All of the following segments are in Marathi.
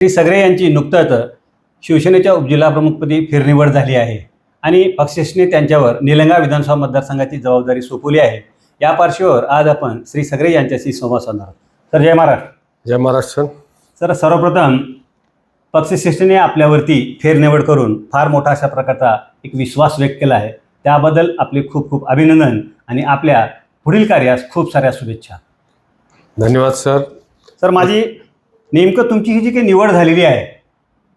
श्री सगळे यांची नुकतंच शिवसेनेच्या उपजिल्हाप्रमुखपदी फेरनिवड झाली आहे. आणि पक्षश्री त्यांच्यावर निलंगा विधानसभा मतदारसंघाची जबाबदारी सोपवली आहे. या पार्श्वभूमीवर आज आपण श्री सगळे यांच्याशी संवाद साधणार आहोत. तर जय महाराष्ट्र. जय महाराष्ट्र सर सर्वप्रथम पक्षश्रेष्ठीने आपल्यावरती फेरनिवड करून फार मोठा अशा प्रकारचा एक विश्वास व्यक्त केला आहे. त्याबद्दल आपले खूप खूप अभिनंदन आणि आपल्या पुढील कार्यास खूप साऱ्या शुभेच्छा. धन्यवाद सर. सर माझी नेमकं तुमची ही जी काही निवड झालेली आहे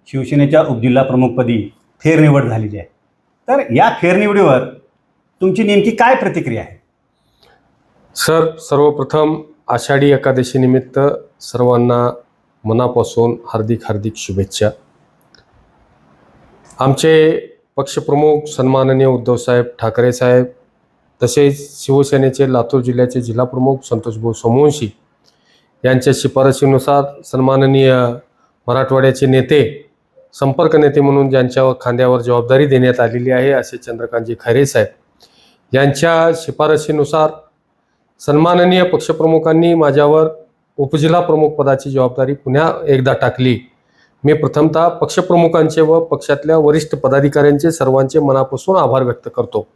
शिवसेनेच्या उपजिल्हा प्रमुखपदी फेरनिवड झालेली आहे. तर या फेरनिवडीवर तुमची नेमकी काय प्रतिक्रिया आहे? सर सर्वप्रथम आषाढी एकादशीनिमित्त सर्वांना मनापासून हार्दिक हार्दिक शुभेच्छा. आमचे पक्षप्रमुख सन्माननीय उद्धवसाहेब ठाकरे साहेब तसेच शिवसेनेचे लातूर जिल्ह्याचे जिल्हाप्रमुख संतोषभाऊ सोमवंशी यांच्या शिफारशीनुसार सन्माननीय मराठवाड्याचे नेते संपर्क नेते म्हणून ज्यांच्या खांद्यावर जबाबदारी देण्यात आलेली आहे असे चंद्रकांतजी खैरे साहेब. यांच्या शिफारशीनुसार सन्माननीय पक्षप्रमुखांनी माझ्यावर उपजिल्हा प्रमुख पदाची जबाबदारी पुन्हा एकदा टाकली. मी प्रथमतः पक्षप्रमुखांचे व पक्षातल्या वरिष्ठ पदाधिकाऱ्यांचे सर्वांचे मनापासून आभार व्यक्त करतो.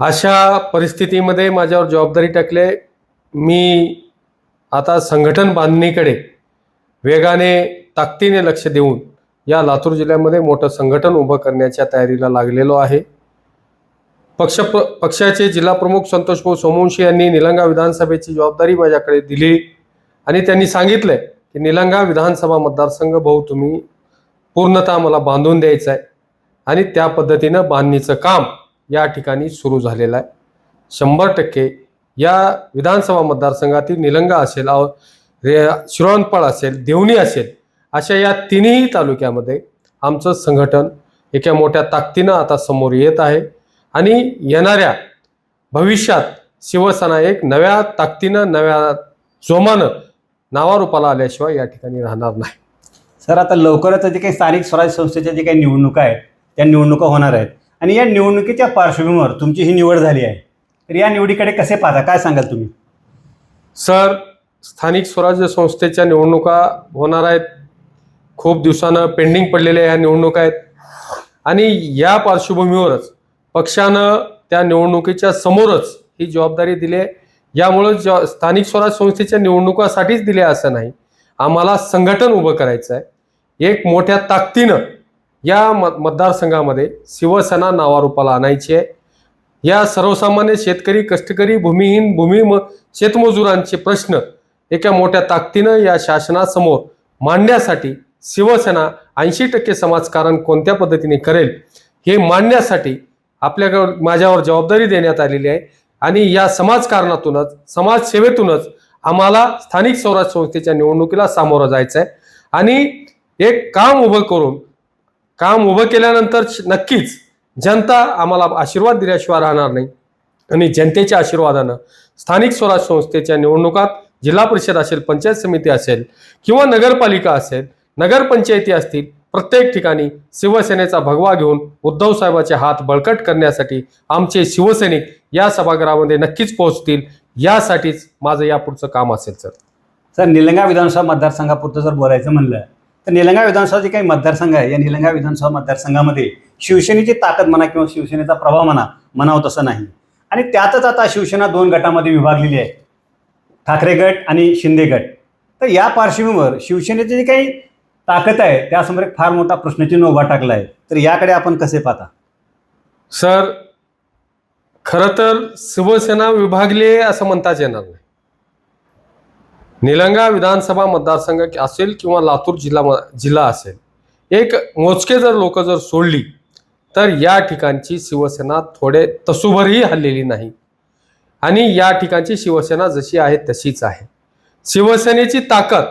अशा परिस्थितीमध्ये माझ्यावर जबाबदारी टाकले. मी आता संघटन बांधणीकडे वेगाने ताकदीने लक्ष देऊन या लातूर जिल्ह्यामध्ये मोठं संघटन उभं करण्याच्या तयारीला लागलेलो आहे. पक्ष प पक्षाचे जिल्हाप्रमुख संतोषभाऊ सोमवंशी यांनी निलंगा विधानसभेची जबाबदारी माझ्याकडे दिली आणि त्यांनी सांगितलंय की निलंगा विधानसभा मतदारसंघ भाऊ तुम्ही पूर्णतः मला बांधून द्यायचा आहे आणि त्या पद्धतीनं बांधणीचं काम या ठिकाणी सुरू झालेलं आहे. शंभर टक्के या विधानसभा मतदारसंघातील निलंगा असेल अव- रे असेल देवणी असेल अशा या तिन्ही तालुक्यामध्ये आमचं संघटन एका मोठ्या ताकदीनं आता समोर येत आहे. आणि येणाऱ्या भविष्यात शिवसेना एक नव्या ताकदीनं नव्या जोमानं नावारूपाला आल्याशिवाय या ठिकाणी राहणार नाही. सर आता लवकरच जे काही स्थानिक स्वराज्य संस्थेच्या जे काही निवडणुका आहेत त्या निवडणुका होणार आहेत. आणि या निवडणुकीच्या पार्श्वभूमीवर तुमची ही निवड झाली आहे. तर या निवडीकडे कसे पाहता? काय सांगाल तुम्ही? सर स्थानिक स्वराज्य संस्थेच्या निवडणुका होणार आहेत. खूप दिवसानं पेंडिंग पडलेल्या ह्या निवडणुका आहेत. आणि या पार्श्वभूमीवरच पक्षानं त्या निवडणुकीच्या समोरच ही जबाबदारी दिली आहे. यामुळं ज स्थानिक स्वराज संस्थेच्या निवडणुकासाठीच दिले असं नाही. आम्हाला संघटन उभं करायचं आहे. एक मोठ्या ताकदीनं या म मतदारसंघामध्ये शिवसेना नावारूपाला आणायची आहे. या सर्वसामान्य शेतकरी कष्टकरी भूमिहीन भूमी म शेतमजुरांचे प्रश्न एका मोठ्या ताकदीनं या शासनासमोर मांडण्यासाठी शिवसेना ऐंशी टक्के समाजकारण कोणत्या पद्धतीने करेल हे मांडण्यासाठी आपल्याकडं माझ्यावर जबाबदारी देण्यात आलेली आहे. आणि या समाजकारणातूनच समाजसेवेतूनच आम्हाला स्थानिक स्वराज्य संस्थेच्या निवडणुकीला सामोरं जायचं आहे आणि एक काम उभं करून काम उभं केल्यानंतर नक्कीच जनता आम्हाला आशीर्वाद दिल्याशिवाय राहणार नाही. आणि जनतेच्या आशीर्वादानं स्थानिक स्वराज संस्थेच्या निवडणुकात जिल्हा परिषद असेल पंचायत समिती असेल किंवा नगरपालिका असेल नगरपंचायती असतील प्रत्येक ठिकाणी शिवसेनेचा भगवा घेऊन उद्धव साहेबाचे हात बळकट करण्यासाठी आमचे शिवसैनिक या सभागृहामध्ये नक्कीच पोहोचतील. यासाठीच माझं यापुढचं काम असेल सर. सर निलंगा विधानसभा मतदारसंघापुरतं जर बोलायचं म्हणलं तर निलंगा विधानसभा जे काही मतदारसंघ आहे. या निलंगा विधानसभा मतदारसंघामध्ये शिवसेनेची ताकद म्हणा किंवा शिवसेनेचा प्रभाव म्हणा म्हणावं तसं नाही. आणि त्यातच आता शिवसेना दोन गटामध्ये विभागलेली आहे. ठाकरे गट आणि शिंदे गट. तर या पार्श्वभूमीवर शिवसेनेची जी काही ताकद आहे त्यासमोर एक फार मोठा प्रश्नचिन्ह उभा टाकला आहे. तर याकडे आपण कसे पाहता? सर खरं तर शिवसेना विभागली आहे असं म्हणताच येणार नाही. निलंगा विधानसभा मतदारसंघ असेल किंवा लातूर जिल्हा म- जिल्हा असेल एक मोजके जर लोक जर सोडली तर या ठिकाणची शिवसेना थोडे तसुभरही हल्लेली नाही. आणि या ठिकाणची शिवसेना जशी आहे तशीच आहे. शिवसेनेची ताकद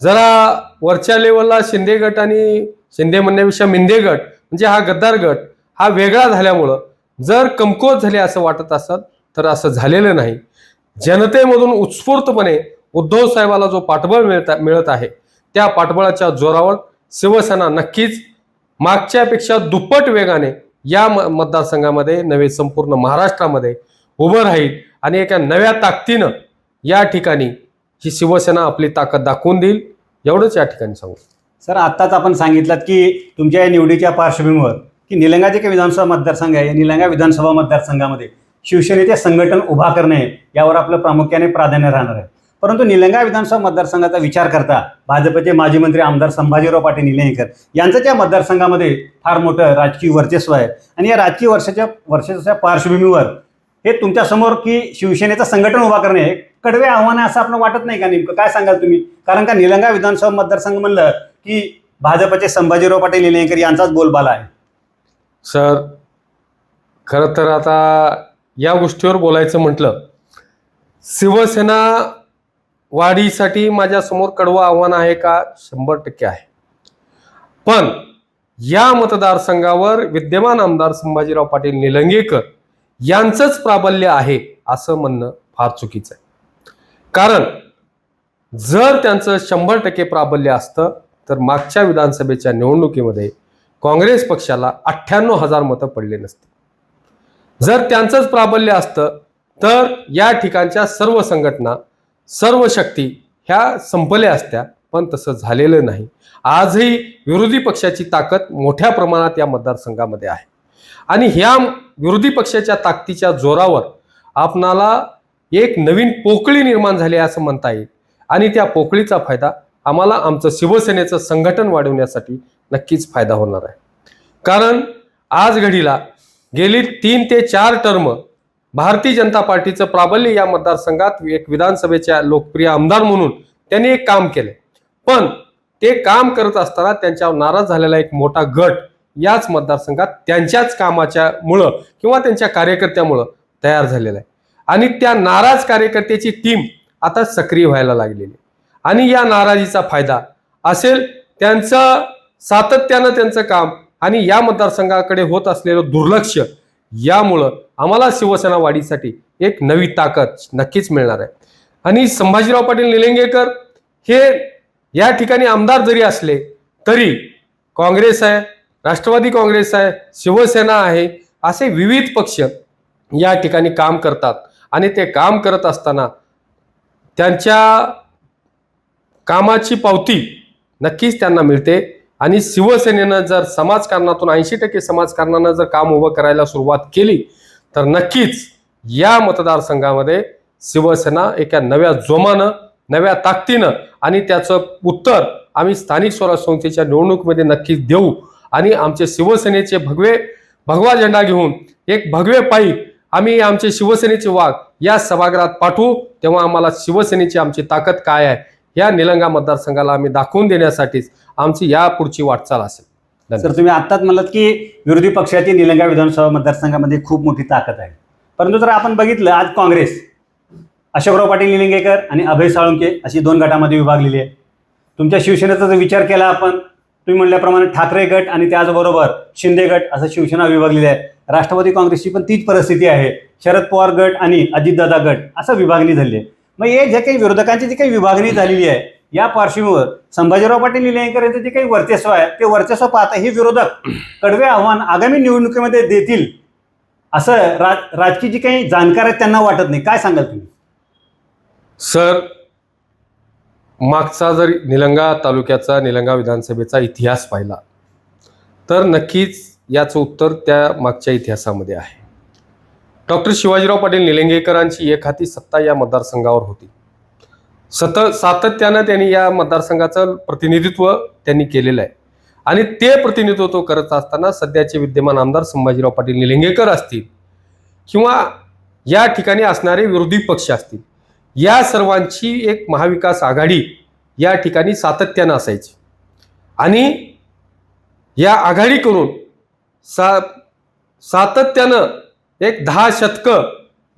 जरा वरच्या लेवलला शिंदे गट आणि शिंदे म्हणण्यापेक्षा मिंदे गट म्हणजे हा गद्दार गट हा वेगळा झाल्यामुळं जर कमकुवत झाले असं वाटत असत तर असं झालेलं नाही. जनतेमधून उत्स्फूर्तपणे उद्धव साहेबाला जो पाठबळ मिळता मिळत आहे त्या पाठबळाच्या जोरावर शिवसेना नक्कीच मागच्यापेक्षा दुप्पट वेगाने या मतदारसंघामध्ये नव्हे संपूर्ण महाराष्ट्रामध्ये उभं राहील आणि एका नव्या ताकदीनं या ठिकाणी ही शिवसेना आपली ताकद दाखवून देईल. एवढंच या ठिकाणी सांगू. सर आत्ताच आपण सांगितलं की तुमच्या या निवडीच्या पार्श्वभूमीवर की निलंगा जे काही विधानसभा मतदारसंघ आहे या निलंगा विधानसभा मतदारसंघामध्ये शिवसेनेचे संघटन उभा करणे यावर आपलं प्रामुख्याने प्राधान्य राहणार आहे. परंतु निलंगा विधानसभा मतदारसंघाचा विचार करता भाजपचे माजी मंत्री आमदार संभाजीराव पाटील निलंगेकर यांचं त्या मतदारसंघामध्ये फार मोठं राजकीय वर्चस्व आहे. आणि या राजकीय वर्षाच्या वर्षाच्या पार्श्वभूमीवर हे तुमच्यासमोर की शिवसेनेचं संघटन उभा करणे हे कडवे आव्हान आहे असं आपण वाटत नाही का नेमकं? काय सांगाल तुम्ही? कारण का निलंगा विधानसभा मतदारसंघ म्हणलं की भाजपचे संभाजीराव पाटील निलंगेकर यांचाच बोलबाला आहे. सर खरं तर आता या गोष्टीवर बोलायचं म्हटलं शिवसेना वाढीसाठी माझ्यासमोर कडवं आव्हान आहे का? शंभर टक्के आहे. पण या मतदारसंघावर विद्यमान आमदार संभाजीराव पाटील निलंगेकर यांचंच प्राबल्य आहे असं म्हणणं फार चुकीचं आहे. कारण जर त्यांचं शंभर टक्के प्राबल्य असतं तर मागच्या विधानसभेच्या निवडणुकीमध्ये काँग्रेस पक्षाला अठ्ठ्याण्णव हजार मतं पडले नसते. जर त्यांचंच प्राबल्य असतं तर या ठिकाणच्या सर्व संघटना सर्व शक्ती ह्या संपल्या असत्या पण तसं झालेलं नाही. आजही विरोधी पक्षाची ताकद मोठ्या प्रमाणात या मतदारसंघामध्ये आहे. आणि ह्या विरोधी पक्षाच्या ताकदीच्या जोरावर आपणाला एक नवीन पोकळी निर्माण झाली असं म्हणता येईल. आणि त्या पोकळीचा फायदा आम्हाला आमचं शिवसेनेचं संघटन वाढवण्यासाठी नक्कीच फायदा होणार आहे. कारण आज घडीला गेली तीन ते चार टर्म भारतीय जनता पार्टीचं प्राबल्य या मतदारसंघात एक विधानसभेच्या लोकप्रिय आमदार म्हणून त्यांनी एक काम केले. पण ते काम करत असताना त्यांच्यावर नाराज झालेला एक मोठा गट याच मतदारसंघात त्यांच्याच कामाच्या मुळं किंवा त्यांच्या कार्यकर्त्यामुळं तयार झालेला आहे. आणि त्या नाराज कार्यकर्त्याची टीम आता सक्रिय व्हायला लागलेली आणि या नाराजीचा फायदा असेल त्यांचं सातत्यानं त्यांचं काम आणि या मतदारसंघाकडे होत असलेलं दुर्लक्ष यामुळं आम्हाला शिवसेना वाढीसाठी एक नवी ताकद नक्कीच मिळणार आहे. आणि संभाजीराव पाटील निलंगेकर हे या ठिकाणी आमदार जरी असले तरी काँग्रेस आहे राष्ट्रवादी काँग्रेस आहे शिवसेना आहे असे विविध पक्ष या ठिकाणी काम करतात. आणि ते काम करत असताना त्यांच्या कामाची पावती नक्कीच त्यांना मिळते. आणि शिवसेनेनं जर समाजकारणातून ऐंशी टक्के समाजकारणानं जर काम उभं करायला सुरुवात केली तर नक्कीच या मतदारसंघामध्ये शिवसेना एका नव्या जोमानं नव्या ताकदीनं आणि त्याचं उत्तर आम्ही स्थानिक स्वराज्य संस्थेच्या निवडणुकीमध्ये नक्कीच देऊ. आणि आमचे शिवसेनेचे भगवे भगवा झेंडा घेऊन एक भगवे पायी आम्ही आमचे शिवसेनेचे वाघ या सभागृहात पाठवू. तेव्हा आम्हाला शिवसेनेची आमची ताकद काय आहे या निलंगा मतदारसंघाला आम्ही दाखवून देण्यासाठीच आमची या पुढची वाटचाल असेल. सर तुम्ही आत्ताच म्हणलात की विरोधी पक्षाची निलंगा विधानसभा मतदारसंघामध्ये खूप मोठी ताकद आहे. परंतु जर आपण बघितलं आज काँग्रेस अशोकराव पाटील निलंगेकर आणि अभय साळुंके अशी दोन गटामध्ये विभागलेली आहे तुमच्या शिवसेनेचा जर विचार केला आपण तुम्ही म्हणल्याप्रमाणे ठाकरे गट आणि त्याचबरोबर शिंदे गट असं शिवसेना विभागलेली आहे राष्ट्रवादी काँग्रेसची पण तीच परिस्थिती आहे. शरद पवार गट आणि अजितदादा गट असं विभागणी झाली आहे. मग हे जे काही विरोधकांची जी काही विभागणी झालेली आहे या पार्श्वभूमीवर संभाजीराव पाटील निलंगेकर यांचं जे काही वर्चस्व आहे ते वर्चस्व पाहता हे विरोधक कडवे आव्हान आगामी निवडणुकीमध्ये देतील असं राज राजकीय जी काही जाणकार आहेत त्यांना वाटत नाही. काय सांगाल तुम्ही? सर मागचा जर निलंगा तालुक्याचा निलंगा विधानसभेचा इतिहास पाहिला तर नक्कीच याचं उत्तर त्या मागच्या इतिहासामध्ये आहे. डॉक्टर शिवाजीराव पाटील निलंगेकरांची एक हाती सत्ता या मतदारसंघावर होती. सत सातत्यानं त्यांनी या मतदारसंघाचं प्रतिनिधित्व त्यांनी केलेलं आहे. आणि ते प्रतिनिधित्व करत असताना सध्याचे विद्यमान आमदार संभाजीराव पाटील निलंगेकर असतील किंवा या ठिकाणी असणारे विरोधी पक्ष असतील या सर्वांची एक महाविकास आघाडी या ठिकाणी सातत्यानं असायची. आणि या आघाडी करून सा सातत्यानं एक दहा शतकं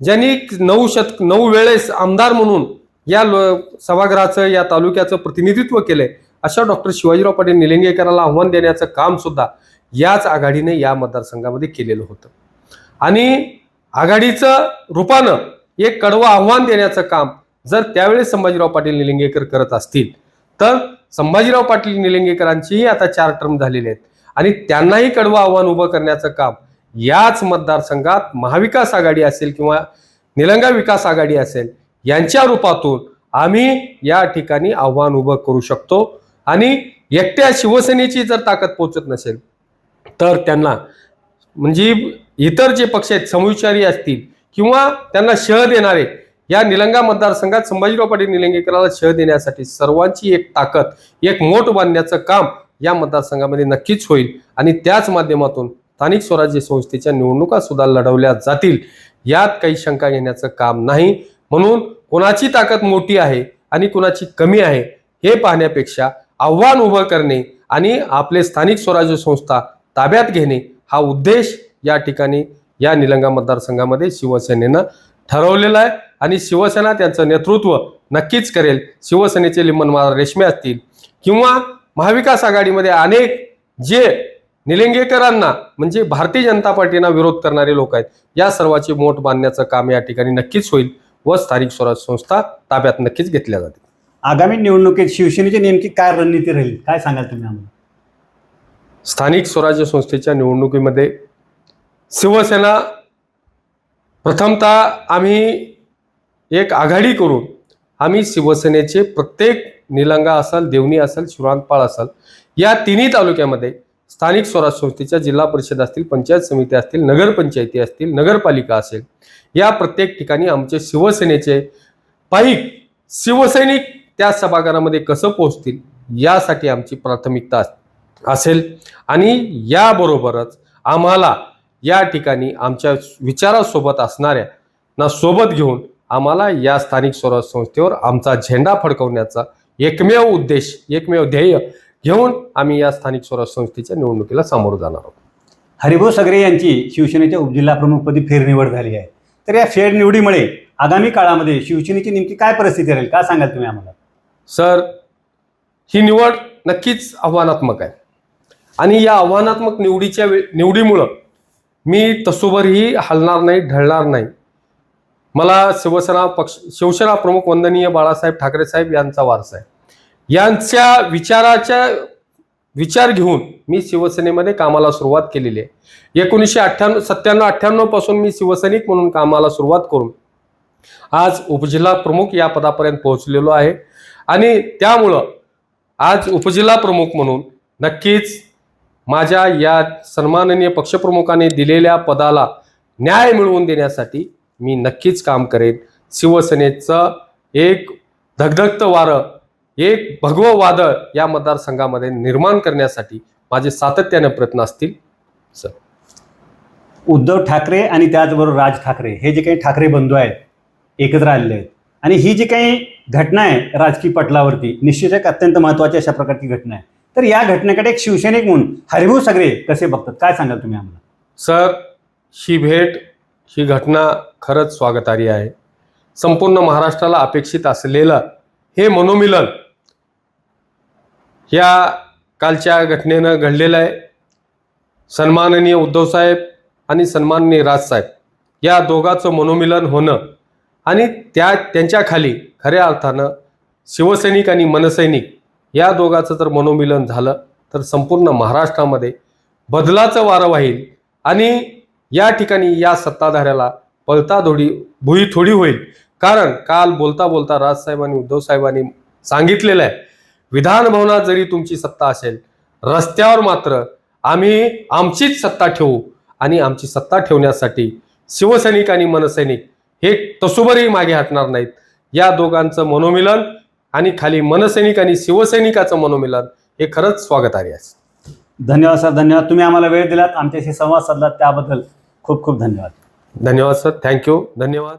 ज्यांनी नऊ शतक नऊ वेळेस आमदार म्हणून या लो सभागृहाचं या तालुक्याचं प्रतिनिधित्व केलंय अशा डॉक्टर शिवाजीराव पाटील निलंगेकरांना आव्हान देण्याचं काम सुद्धा याच आघाडीने या मतदारसंघामध्ये केलेलं होतं. आणि आघाडीचं रूपानं एक कडवं आव्हान देण्याचं काम जर त्यावेळेस संभाजीराव पाटील निलंगेकर करत असतील तर संभाजीराव पाटील निलंगेकरांचीही आता चार टर्म झालेले आहेत. आणि त्यांनाही कडवं आव्हान उभं करण्याचं काम याच मतदारसंघात महाविकास आघाडी असेल किंवा निलंगा विकास आघाडी असेल यांच्या रूपातून आम्ही या ठिकाणी आव्हान उभं करू शकतो. आणि एकट्या शिवसेनेची जर ताकद पोहोचत नसेल तर त्यांना म्हणजे इतर जे पक्ष आहेत समविचारी असतील किंवा त्यांना शह देणारे या निलंगा मतदारसंघात संभाजीराव पाटील निलंगेकराला शह देण्यासाठी सर्वांची एक ताकद एक मोठ बांधण्याचं काम या मतदारसंघामध्ये नक्कीच होईल. आणि त्याच माध्यमातून स्थानिक स्वराज्य संस्थेच्या निवडणुका सुद्धा लढवल्या जातील. यात काही शंका घेण्याचं काम नाही. म्हणून कोणाची ताकद मोठी आहे आणि कोणाची कमी आहे हे पाहण्यापेक्षा आव्हान उभं करणे आणि आपले स्थानिक स्वराज्य संस्था ताब्यात घेणे हा उद्देश या ठिकाणी या निलंगा मतदारसंघामध्ये शिवसेनेनं ठरवलेला आहे. आणि शिवसेना त्यांचं नेतृत्व नक्कीच करेल. शिवसेनेचे लिंबनमार रेशमे असतील किंवा महाविकास आघाडीमध्ये अनेक जे निलंगेकरांना म्हणजे भारतीय जनता पार्टीना विरोध करणारे लोक आहेत या सर्वाची मोठ बांधण्याचं काम या ठिकाणी नक्कीच होईल. व स्थानिक स्वराज संस्था ताब्यात नक्कीच घेतल्या जातील. आगामी निवडणुकीत शिवसेनेची नेमकी काय रणनीती राहील? काय सांगाल तुम्ही आम्हाला? स्थानिक स्वराज्य संस्थेच्या निवडणुकीमध्ये शिवसेना प्रथमतः आम्ही एक आघाडी करून आम्ही शिवसेनेचे प्रत्येक निलंगा असेल देवणी असेल शिवरांपाळ असेल या तिन्ही तालुक्यामध्ये स्थानिक स्वराज संस्थेच्या जिल्हा परिषद असतील पंचायत समिती असतील नगरपंचायती असतील नगरपालिका असेल या प्रत्येक ठिकाणी आमचे शिवसेनेचे पाईक शिवसैनिक त्या सभागारामध्ये कसं पोहोचतील यासाठी आमची प्राथमिकता असेल. आणि याबरोबरच आम्हाला या ठिकाणी आमच्या विचारासोबत असणाऱ्या ना सोबत घेऊन आम्हाला या स्थानिक स्वराज संस्थेवर आमचा झेंडा फडकवण्याचा एकमेव उद्देश एकमेव ध्येय घेऊन आम्ही या स्थानिक स्वराज संस्थेच्या निवडणुकीला सामोरं जाणार आहोत. हरिभाऊ सगरे यांची शिवसेनेच्या उपजिल्हा प्रमुखपदी फेरनिवड झाली आहे. तर या फेरनिवडीमुळे आगामी काळामध्ये शिवसेनेची नेमकी काय परिस्थिती राहील काय सांगाल तुम्ही आम्हाला? सर ही निवड नक्कीच आव्हानात्मक आहे. आणि या आव्हानात्मक निवडीच्या वे निवडीमुळं मी तसोबरही हलणार नाही ढळणार नाही. मला शिवसेना पक्ष शिवसेना प्रमुख वंदनीय बाळासाहेब ठाकरे साहेब यांचा वारसा आहे. यांच्या विचाराच्या विचार घेऊन मी शिवसेनेमध्ये कामाला सुरुवात केलेली आहे. एकोणीसशे अठ्ठ्याण्णव सत्त्याण्णव अठ्ठ्याण्णवपासून मी शिवसैनिक म्हणून कामाला सुरुवात करून आज उपजिल्हा प्रमुख या पदापर्यंत पोहोचलेलो आहे. आणि त्यामुळं आज उपजिल्हा प्रमुख म्हणून नक्कीच माझ्या या सन्माननीय पक्षप्रमुखाने दिलेल्या पदाला न्याय मिळवून देण्यासाठी मी नक्कीच काम करेन. शिवसेनेचं एक धगधगतं वारं एक भगवं वादळ या मतदारसंघामध्ये निर्माण करण्यासाठी माझे सातत्याने प्रयत्न असतील सर. उद्धव ठाकरे आणि त्याचबरोबर राज ठाकरे हे जे काही ठाकरे बंधू आहेत एकत्र आलेले आहेत. आणि ही जी काही घटना आहे राजकीय पटलावरती निश्चित एक अत्यंत महत्त्वाची अशा प्रकारची घटना आहे. तर या घटनेकडे एक शिवसैनिक म्हणून हरिभाऊ सगरे कसे बघतात? काय सांगाल तुम्ही आम्हाला? सर ही भेट ही घटना खरंच स्वागतार्ह आहे. संपूर्ण महाराष्ट्राला अपेक्षित असलेलं हे मनोमिलन या कालच्या घटनेनं घडलेलं आहे. सन्माननीय उद्धवसाहेब आणि सन्माननीय राजसाहेब या दोघांचं मनोमिलन होणं आणि त्या त्यांच्या खाली खऱ्या अर्थानं शिवसैनिक आणि मनसैनिक या दोघांचं जर मनोमिलन झालं तर संपूर्ण महाराष्ट्रामध्ये बदलाचं वारं वाहील आणि या ठिकाणी या सत्ताधाऱ्याला पळता थोडी भुई थोडी होईल. कारण काल बोलता बोलता राजसाहेबांनी उद्धव साहेबांनी सांगितलेलं आहे विधान भवनात जरी तुमची सत्ता असेल रस्त्यावर मात्र आम्ही आमचीच सत्ता ठेवू आणि आमची सत्ता ठेवण्यासाठी शिवसैनिक आणि मनसैनिक हे तसोबरही मागे हटणार नाहीत. या दोघांचं मनोमिलन आणि खाली मनसैनिक आणि शिवसैनिकाचं मनोमिलन हे खरंच स्वागतार्ह आहे. धन्यवाद सर धन्यवाद. तुम्ही आम्हाला वेळ दिलात आमच्याशी संवाद साधलात त्याबद्दल खूप खूप धन्यवाद. धन्यवाद सर. थँक्यू धन्यवाद.